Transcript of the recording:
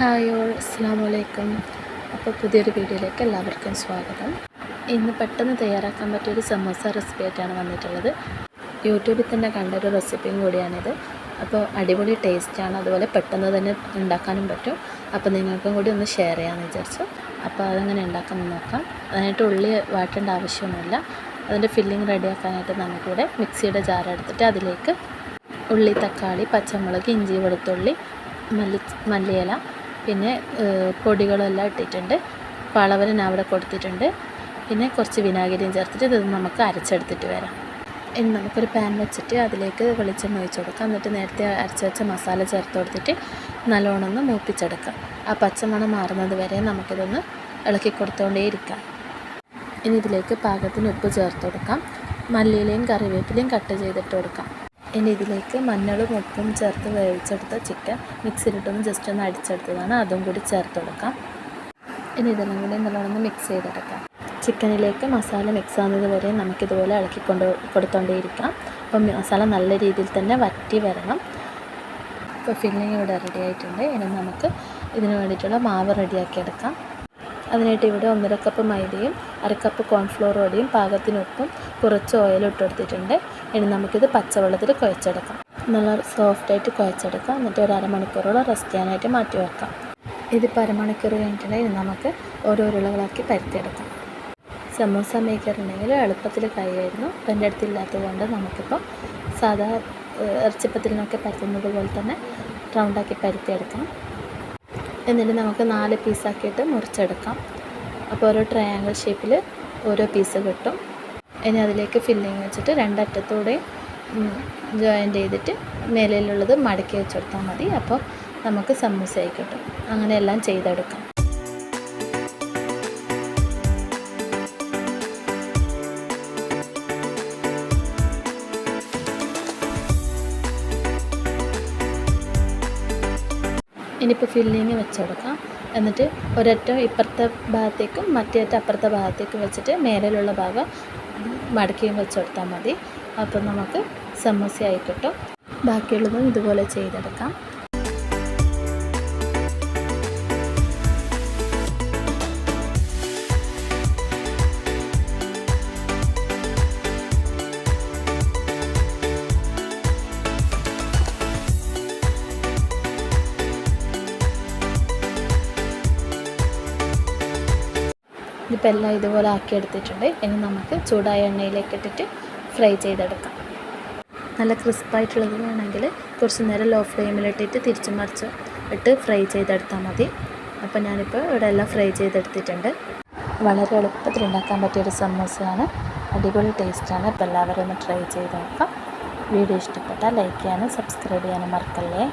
Hi all അസ്സാം വലൈക്കും അപ്പോൾ പുതിയൊരു വീഡിയോയിലേക്ക് എല്ലാവർക്കും സ്വാഗതം. ഇന്ന് പെട്ടെന്ന് തയ്യാറാക്കാൻ പറ്റിയ ഒരു സമോസ റെസിപ്പി ആയിട്ടാണ് വന്നിട്ടുള്ളത്. യൂട്യൂബിൽ തന്നെ കണ്ട ഒരു റെസിപ്പിയും കൂടിയാണിത്. അപ്പോൾ അടിപൊളി ടേസ്റ്റാണ് അതുപോലെ പെട്ടെന്ന് തന്നെ ഉണ്ടാക്കാനും പറ്റും. അപ്പോൾ നിങ്ങൾക്കും കൂടി ഒന്ന് ഷെയർ ചെയ്യാമെന്ന് വിചാരിച്ചു. അപ്പോൾ അതങ്ങനെ ഉണ്ടാക്കാൻ നോക്കാം. അതിനായിട്ട് ഉള്ളി വാട്ടേണ്ട ആവശ്യമൊന്നുമില്ല. അതിന്റെ ഫില്ലിങ് റെഡിയാക്കാനായിട്ട് നമുക്കിവിടെ മിക്സിയുടെ ജാർ എടുത്തിട്ട് അതിലേക്ക് ഉള്ളി തക്കാളി പച്ചമുളക് ഇഞ്ചി വെളുത്തുള്ളി മല്ലി മല്ലിയില പിന്നെ പൊടികളെല്ലാം ഇട്ടിട്ടുണ്ട്. പളവരൻ അവിടെ കൊടുത്തിട്ടുണ്ട്. പിന്നെ കുറച്ച് വിനാഗിരിയും ചേർത്തിട്ട് ഇത് നമുക്ക് അരച്ചെടുത്തിട്ട് വരാം. ഇനി നമുക്കൊരു പാൻ വെച്ചിട്ട് അതിലേക്ക് വെളിച്ചെണ്ണ ഒഴിച്ച് കൊടുക്കാം. എന്നിട്ട് നേരത്തെ അരച്ച് വെച്ച മസാല ചേർത്ത് കൊടുത്തിട്ട് നല്ലോണം ഒന്ന് മൂപ്പിച്ചെടുക്കാം. ആ പച്ചമണം മാറുന്നത് വരെ നമുക്കിതൊന്ന് ഇളക്കി കൊടുത്തുകൊണ്ടേ ഇരിക്കാം. ഇനി ഇതിലേക്ക് പാകത്തിന് ഉപ്പ് ചേർത്ത് കൊടുക്കാം. മല്ലിയിലയും കറിവേപ്പിലയും കട്ട് ചെയ്തിട്ട് കൊടുക്കാം. ഇനി ഇതിലേക്ക് മഞ്ഞളും ഉപ്പും ചേർത്ത് വേവിച്ചെടുത്ത ചിക്കൻ മിക്സിയിലിട്ടൊന്ന് ജസ്റ്റ് ഒന്ന് അടിച്ചെടുത്തതാണ്. അതും കൂടി ചേർത്ത് കൊടുക്കാം. ഇനി ഇതെല്ലാം കൂടി നല്ലോണം മിക്സ് ചെയ്തെടുക്കാം. ചിക്കനിലേക്ക് മസാല മിക്സ് ആകുന്നത് വരെ നമുക്കിതുപോലെ ഇളക്കി കൊണ്ട് കൊടുത്തോണ്ടേയിരിക്കാം അപ്പം മസാല നല്ല രീതിയിൽ തന്നെ വറ്റി വരണം. ഇപ്പോൾ ഫില്ലിങ് ഇവിടെ റെഡി ആയിട്ടുണ്ട്. ഇനി നമുക്ക് ഇതിന് വേണ്ടിയിട്ടുള്ള മാവ് റെഡിയാക്കിയെടുക്കാം. അതിനായിട്ട് ഇവിടെ ഒന്നര കപ്പ് മൈദയും അരക്കപ്പ് കപ്പ് കോൺഫ്ലോർ പൊടിയും പാകത്തിന് ഉപ്പും കുറച്ച് ഓയിലും ഇട്ട് കൊടുത്തിട്ടുണ്ട്. ഇനി നമുക്കിത് പച്ചവെള്ളത്തിൽ കുഴച്ചെടുക്കാം. നല്ല സോഫ്റ്റായിട്ട് കുഴച്ചെടുക്കാം. എന്നിട്ട് ഒരു അരമണിക്കൂറോളം റെസ്റ്റ് ചെയ്യാനായിട്ട് മാറ്റി വെക്കാം. ഇതിപ്പോൾ അരമണിക്കൂർ കഴിഞ്ഞിട്ടുണ്ടെങ്കിൽ നമുക്ക് ഓരോ ഉരുളകളാക്കി പരത്തിയെടുക്കാം. സമൂസ മേക്കർ ഉണ്ടെങ്കിൽ എളുപ്പത്തിൽ കഴിയായിരുന്നു. എന്റെ അടുത്ത് ഇല്ലാത്തത് കൊണ്ട് നമുക്കിപ്പോൾ സാധാ ഇറച്ചിപ്പത്തിലൊക്കെ പരത്തുന്നത് പോലെ തന്നെ റൗണ്ടാക്കി പരത്തിയെടുക്കാം. എന്നിട്ട് നമുക്ക് നാല് പീസാക്കിയിട്ട് മുറിച്ചെടുക്കാം. അപ്പോൾ ഓരോ ട്രയാങ്കിൾ ഷേപ്പിൽ ഓരോ പീസ് കിട്ടും. ഇനി അതിലേക്ക് ഫില്ലിങ് വെച്ചിട്ട് രണ്ടറ്റത്തൂടെ ജോയിന്റ് ചെയ്തിട്ട് മേലിലുള്ളത് മടക്കി വെച്ച് കൊടുത്താൽ മതി. അപ്പോൾ നമുക്ക് സമൂസയായി കിട്ടും. അങ്ങനെ എല്ലാം ചെയ്തെടുക്കാം. ഇനിയിപ്പോൾ ഫില്ലിങ് വെച്ച് കൊടുക്കാം എന്നിട്ട് ഒരറ്റം ഇപ്പുറത്തെ ഭാഗത്തേക്കും മറ്റേ അറ്റം അപ്പുറത്തെ ഭാഗത്തേക്കും വെച്ചിട്ട് മേലിലുള്ള ഭാഗം മടക്കിയും വെച്ച് കൊടുത്താൽ മതി. അപ്പം നമുക്ക് സമോസയായി കിട്ടും. ബാക്കിയുള്ളതും ഇതുപോലെ ചെയ്തെടുക്കാം. ഇതിപ്പോൾ എല്ലാം ഇതുപോലെ ആക്കി എടുത്തിട്ടുണ്ട്. ഇനി നമുക്ക് ചൂടായ എണ്ണയിലേക്ക് ഇട്ടിട്ട് ഫ്രൈ ചെയ്തെടുക്കാം. നല്ല ക്രിസ്പായിട്ടുള്ളത് വേണമെങ്കിൽ കുറച്ച് നേരം ലോ ഫ്ലെയിമിലിട്ടിട്ട് തിരിച്ചു മറിച്ച് ഇട്ട് ഫ്രൈ ചെയ്തെടുത്താൽ മതി. അപ്പോൾ ഞാനിപ്പോൾ ഇവിടെ എല്ലാം ഫ്രൈ ചെയ്തെടുത്തിട്ടുണ്ട്. വളരെ എളുപ്പത്തിൽ ഉണ്ടാക്കാൻ പറ്റിയൊരു സമോസയാണ്. അടിപൊളി ടേസ്റ്റാണ് അപ്പോൾ എല്ലാവരും ഒന്ന് ട്രൈ ചെയ്ത് നോക്കാം. വീഡിയോ ഇഷ്ടപ്പെട്ടാൽ ലൈക്ക് ചെയ്യാനും സബ്സ്ക്രൈബ് ചെയ്യാനും മറക്കല്ലേ?